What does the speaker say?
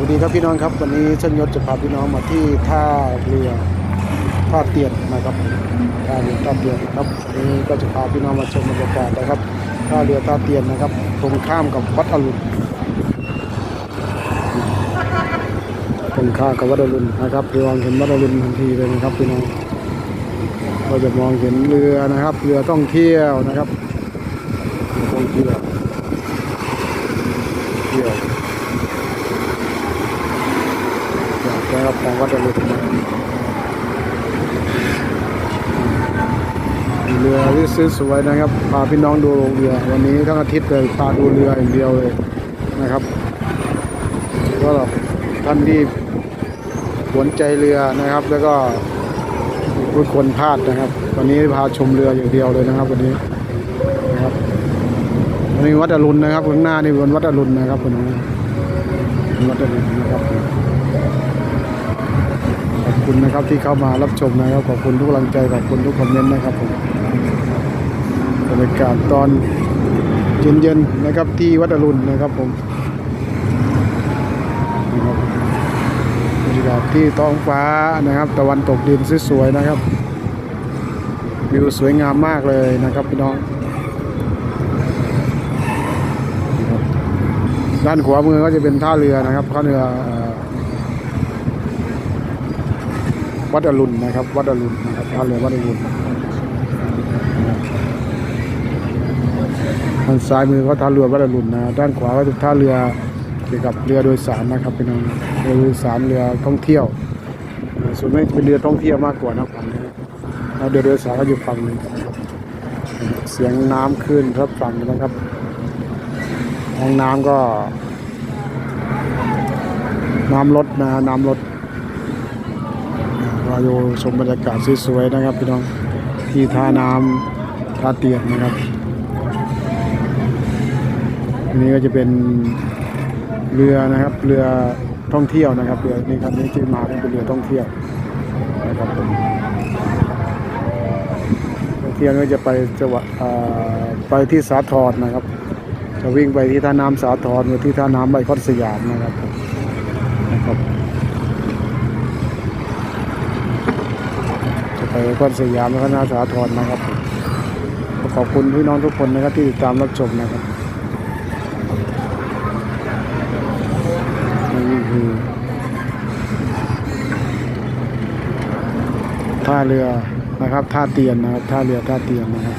วัสดีครับพี่น้องครับ วันนี้ช่างยศจะพาพี่น้องมาที่ท่าเรือท่าเตียนนะครับท่าเรือท่าเตียนครับวันนี้ก็จะพาพี่น้องมาชมบรรยากาศนะครับท่าเรือท่าเตียนนะครับตรงข้ามกับวัดอรุณตรงข้ามกับวัดอรุณนะครับพี่มองเห็นวัดอรุณทันทีเลยนะครับพี่น้องก็จะมองเห็นเรือนะครับ เรือท่องเที่ยวนะครับเรือท่องเที่ยวเที่ยว นะครับของวัดอรุณเรือที่ซื้อสวยนะครับพาพี่น้องดูเรือ วันนี้ทั้งอาทิตย์เลยพาดูเรืออย่างเดียวเลยนะครับก็ท่านที่สนใจเรือนะครับ แล้วก็ไม่ควรพลาดนะครับ วันนี้พาชมเรืออย่างเดียวเลยนะครับ วันนี้นะครับวันนี้วัดอรุณนะครับข้างหน้านี่เป็นวัดอรุณนะครับคุณน้องวัดอรุณนะครับ คุณนะครับที่เข้ามารับชมนะครับขอบคุณทุกกำลังใจขอบคุณทุกคอมเมนต์นะครับผมบรรยากาศตอนเย็นๆนะครับที่วัดอรุณนะครับผมบรรยากาศที่ท้องฟ้านะครับ ตะวันตกดินสวยๆนะครับวิวสวยงามมากเลยนะครับพี่น้องด้านขวามือก็จะเป็นท่าเรือนะครับท่าเรือเอ่อ วัดอรุณนะครับ วัดอรุณนะครับท่าเรือวัดอรุณทางซ้ายมือก็ท่าเรือวัดอรุณนะด้านขวาก็จะท่าเรือเกี่ยวกับเรือโดยสารนะครับพี่น้องเรือโดยสารเรือท่องเที่ยว ส่วนมากจะเป็นเรือท่องเที่ยวมากกว่านะฝั่งนี้แล้วเรือโดยสารก็อยู่ฝั่งนึงเสียงน้ำขึ้นครับฝั่งนะครับห้องน้ำก็ น้ำลดนะน้ำลดาอยู่ชมบรรยากาศสวยๆนะครับพี่น้องที่ท่าน้ำท่าเตียนนะครับอันนี้ก็จะเป็นเรือนะครับเรือท่องเที่ยวนะครับเรือนี่ครับนี่ที่มาเป็นเรือท่องเที่ยวนะครับท่องเที่ยวก็จะไปจังหวัดไปที่สาทรนะครับ จะวิ่งไปที่ท่าน้ำสาทรหรือที่ท่าน้ำไบคอนสยามนะครับผมนะครับ จะ ไปก้อนสยามแล้วก็นาสาธรนะครับ ขอบคุณพี่น้องทุกคนนะครับที่ติดตามรับชมนะครับนี่คือท่าเรือนะครับท่าเตียนนะครับท่าเรือท่าเตียนนะครับ